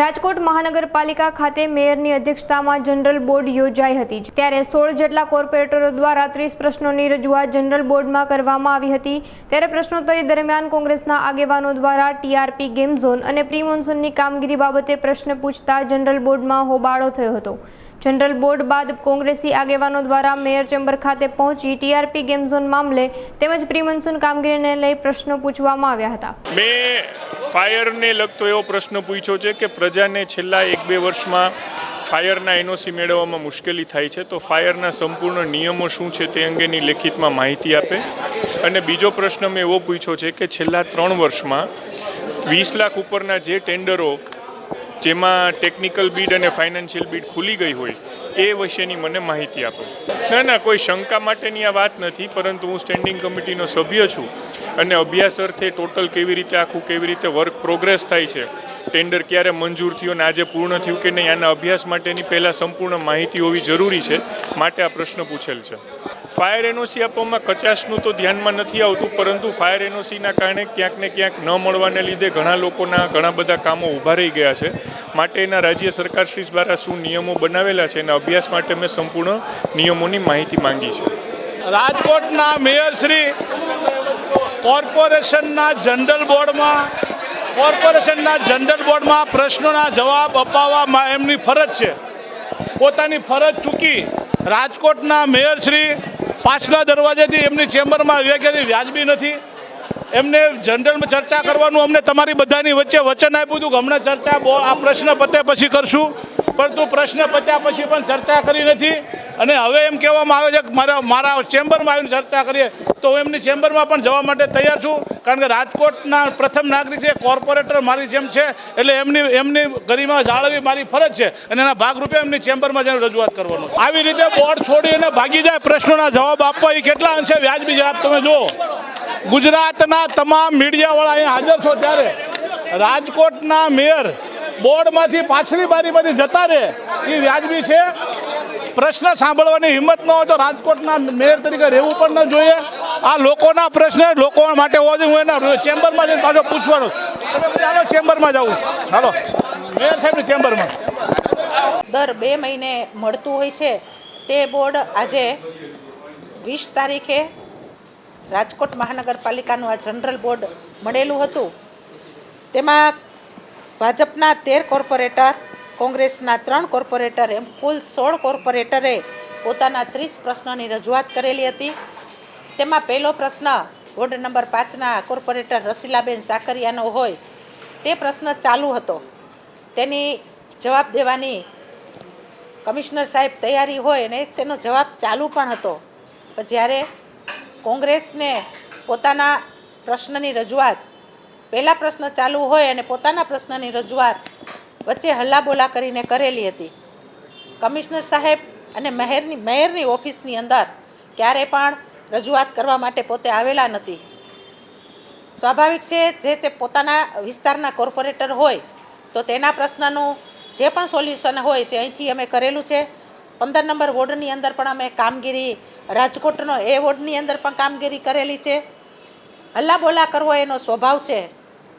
રાજકોટ મહાનગરપાલિકા ખાતે મેયરની અધ્યક્ષતામાં જનરલ બોર્ડ યોજાઈ હતી. ત્યારે સોળ જેટલા કોર્પોરેટરો દ્વારા ત્રીસ પ્રશ્નોની રજૂઆત જનરલ બોર્ડમાં કરવામાં આવી હતી. ત્યારે પ્રશ્નોત્તરી દરમિયાન કોંગ્રેસના આગેવાનો દ્વારા ટીઆરપી ગેમ ઝોન અને પ્રી મોન્સૂનની કામગીરી બાબતે પ્રશ્ન પૂછતા જનરલ બોર્ડમાં હોબાળો થયો હતો. જનરલ બોર્ડ બાદ કોંગ્રેસી આગેવાનો દ્વારા મેયર ચેમ્બર ખાતે પહોંચી ટીઆરપી ગેમ ઝોન મામલે તેમજ પ્રી કામગીરીને લઈ પ્રશ્નો પૂછવામાં આવ્યા હતા. મેં ફાયરને લગતો એવો પ્રશ્ન પૂછ્યો છે કે પ્રજાને છેલ્લા એક બે વર્ષમાં ફાયરના એનઓસી મેળવવામાં મુશ્કેલી થાય છે, તો ફાયરના સંપૂર્ણ નિયમો શું છે તે અંગેની લેખિતમાં માહિતી આપે. અને બીજો પ્રશ્ન મેં એવો પૂછ્યો છે કે છેલ્લા ત્રણ વર્ષમાં વીસ લાખ ઉપરના જે ટેન્ડરો જેમાં ટેકનિકલ બીડ અને ફાઇનાન્શિયલ બીડ ખુલી ગઈ હોય, એ વિશેની મને માહિતી આપો. ના ના, કોઈ શંકા માટેની આ વાત નથી, પરંતુ હું સ્ટેન્ડિંગ કમિટીનો સભ્ય છું અને અભ્યાસ અર્થે ટોટલ કેવી રીતે આખું, કેવી રીતે વર્ક પ્રોગ્રેસ થાય છે ટેન્ડર ક્યારે મંજૂર થયું અને આજે પૂર્ણ થયું કે નહીં, આના અભ્યાસ માટેની પહેલાં સંપૂર્ણ માહિતી હોવી જરૂરી છે, માટે આ પ્રશ્ન પૂછેલ છે. ફાયર એનઓસી આપવામાં કચાશનું તો ધ્યાનમાં નથી આવતું, પરંતુ ફાયર એનઓસીના કારણે ક્યાંક ને ક્યાંક ન મળવાને લીધે ઘણા લોકોના ઘણા બધા કામો ઊભા રહી ગયા છે. માટે એના રાજ્ય સરકારશ્રી દ્વારા શું નિયમો બનાવેલા છે એના અભ્યાસ માટે મેં સંપૂર્ણ નિયમોની માહિતી માંગી છે. રાજકોટના મેયર શ્રી કોર્પોરેશનના જનરલ બોર્ડમાં, કોર્પોરેશનના જનરલ બોર્ડમાં પ્રશ્નોના જવાબ અપાવવામાં એમની ફરજ છે. પોતાની ફરજ ચૂકી રાજકોટના મેયર શ્રી પાછલા દરવાજેથી એમની ચેમ્બરમાં વ્યાખ્યાથી વ્યાજબી નથી. એમને જનરલમાં ચર્ચા કરવાનું અમને તમારી બધાની વચ્ચે વચન આપ્યું હતું કે હમણાં ચર્ચા આ પ્રશ્ન પતે પછી કરશું. પરંતુ પ્રશ્ન પત્યા પછી પણ ચર્ચા કરી નથી. અને હવે એમ કહેવામાં આવે છે કે મારા મારા ચેમ્બરમાં આવીને ચર્ચા કરીએ તો હું એમની ચેમ્બરમાં પણ જવા માટે તૈયાર છું. કારણ કે રાજકોટના પ્રથમ નાગરિક છે, કોર્પોરેટર મારી જેમ છે, એટલે એમની એમની ગરિમા જાળવવી મારી ફરજ છે અને એના ભાગરૂપે એમની ચેમ્બરમાં જઈને રજૂઆત કરવાનું. આવી રીતે બોર્ડ છોડી અને ભાગી જાય પ્રશ્નોના જવાબ આપવા એ કેટલા અંશે વ્યાજબી જવાબ તમે જુઓ. ગુજરાતના તમામ મીડિયાવાળા અહીંયા હાજર છો ત્યારે. રાજકોટના મેયર બોર્ડમાંથી પાછલી બારીમાંથી જતા રહે. એ વ્યાજબી છે. પ્રશ્ન સાંભળવાની હિંમત ન હોય તો રાજકોટના મેયર તરીકે રહેવું પણ ન જોઈએ. આ લોકોના પ્રશ્ન લોકો માટે હોવા જોઈએ. હું એના ચેમ્બરમાં જઈને પાછો પૂછવાનો ચાલો ચેમ્બરમાં જાઉં હાલો. મેયર સાહેબની ચેમ્બરમાં. દર બે મહિને મળતું હોય છે. તે બોર્ડ આજે વીસ તારીખે રાજકોટ મહાનગરપાલિકાનું આ જનરલ બોર્ડ મળેલું હતું. તેમાં ભાજપના તેર કોર્પોરેટર કોંગ્રેસના ત્રણ કોર્પોરેટર એમ કુલ સોળ કોર્પોરેટરે પોતાના ત્રીસ પ્રશ્નોની રજૂઆત કરેલી હતી. તેમાં પહેલો પ્રશ્ન વોર્ડ નંબર પાંચના કોર્પોરેટર રસીલાબેન સાકરિયાનો હોય તે પ્રશ્ન ચાલુ હતો. તેની જવાબ દેવાની કમિશનર સાહેબ તૈયારી હોય અને તેનો જવાબ ચાલુ પણ હતો. જ્યારે કોંગ્રેસને પોતાના પ્રશ્નની રજૂઆત, પહેલા પ્રશ્ન ચાલુ હોય અને પોતાના પ્રશ્નની રજૂઆત વચ્ચે હલ્લાબોલા કરીને કરેલી હતી. કમિશનર સાહેબ અને મહેરની મેયરની ઓફિસની અંદર ક્યારે પણ રજૂઆત કરવા માટે પોતે આવેલા નથી. સ્વાભાવિક છે, જે તે પોતાના વિસ્તારના કોર્પોરેટર હોય, તો તેના પ્રશ્નનું જે પણ સોલ્યુશન હોય તે અહીંથી અમે કરેલું છે. પંદર નંબર વોર્ડની અંદર પણ અમે કામગીરી, રાજકોટનો એ વોર્ડની અંદર પણ કામગીરી કરેલી છે. હલ્લાબોલા કરવો એનો સ્વભાવ છે.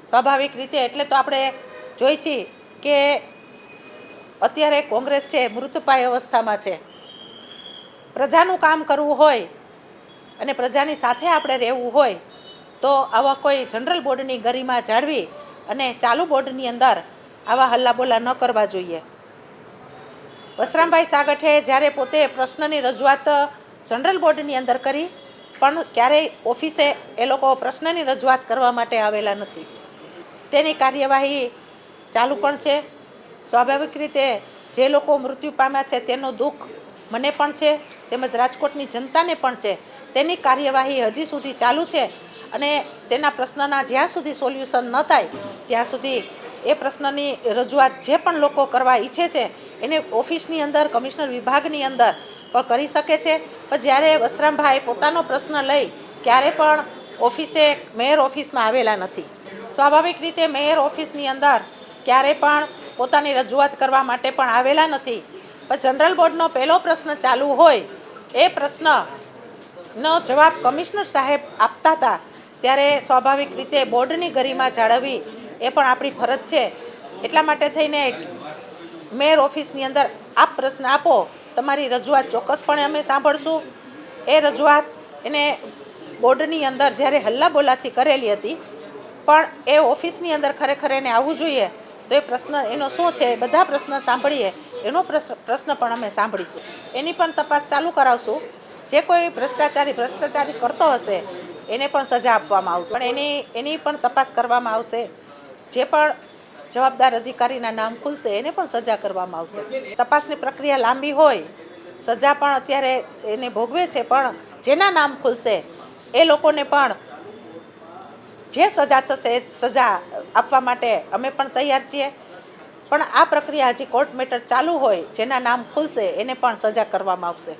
સ્વાભાવિક રીતે એટલે તો આપણે જોઈ છીએ કે અત્યારે કોંગ્રેસ છે મૃતપાય અવસ્થામાં છે. પ્રજાનું કામ કરવું હોય અને પ્રજાની સાથે આપણે રહેવું હોય, તો આવા કોઈ જનરલ બોર્ડની ગરિમા જાળવી અને ચાલુ બોર્ડની અંદર આવા હલ્લાબોલા ન કરવા જોઈએ. વસરામભાઈ સાગઠે જ્યારે પોતે પ્રશ્નની રજૂઆત જનરલ બોર્ડની અંદર કરી, પણ ક્યારેય ઓફિસે એ લોકો પ્રશ્નની રજૂઆત કરવા માટે આવેલા નથી. તેની કાર્યવાહી ચાલુ પણ છે. સ્વાભાવિક રીતે જે લોકો મૃત્યુ પામ્યા છે તેનું દુઃખ મને પણ છે, તેમજ રાજકોટની જનતાને પણ છે. તેની કાર્યવાહી હજી સુધી ચાલુ છે અને તેના પ્રશ્નના જ્યાં સુધી સોલ્યુશન ન થાય, ત્યાં સુધી એ પ્રશ્નની રજૂઆત જે પણ લોકો કરવા ઈચ્છે છે, એને ઓફિસની અંદર, કમિશનર વિભાગની અંદર પણ કરી શકે છે. પણ જ્યારે વસરામભાઈ પોતાનો પ્રશ્ન લઈ, ક્યારે પણ ઓફિસે, મેયર ઓફિસમાં આવેલા નથી. સ્વાભાવિક રીતે મેયર ઓફિસની અંદર ક્યારે પણ પોતાની રજૂઆત કરવા માટે પણ આવેલા નથી. પણ જનરલ બોર્ડનો પહેલો પ્રશ્ન ચાલુ હોય, એ પ્રશ્નનો જવાબ કમિશનર સાહેબ આપતા હતા. ત્યારે સ્વાભાવિક રીતે બોર્ડની ગરિમા જાળવવી એ પણ આપણી ફરજ છે. એટલા માટે થઈને મેયર ઓફિસની અંદર આપ પ્રશ્ન આપો, તમારી રજૂઆત ચોક્કસપણે અમે સાંભળશું. એ રજૂઆત એને બોર્ડની અંદર જ્યારે હલ્લાબોલાથી કરેલી હતી, પણ એ ઓફિસની અંદર ખરેખર એને આવવું જોઈએ. તો એ પ્રશ્ન, એનો શું છે? બધા પ્રશ્ન સાંભળીએ. એનો પ્રશ્ન પ્રશ્ન પણ અમે સાંભળીશું. એની પણ તપાસ ચાલુ કરાવશું. જે કોઈ ભ્રષ્ટાચારી ભ્રષ્ટાચારી કરતો હશે, એને પણ સજા આપવામાં આવશે. પણ એની એની પણ તપાસ કરવામાં આવશે. જે પણ જવાબદાર અધિકારીના નામ ખુલશે, એને પણ સજા કરવામાં આવશે. તપાસની પ્રક્રિયા લાંબી હોય, સજા પણ અત્યારે એને ભોગવે છે, પણ જેના નામ ખુલશે, એ લોકોને પણ જે સજા થશે એ સજા આપવા માટે અમે પણ તૈયાર છીએ. પણ આ પ્રક્રિયા હજી કોર્ટ મેટર ચાલુ હોય, જેના નામ ખુલશે, એને પણ સજા કરવામાં આવશે.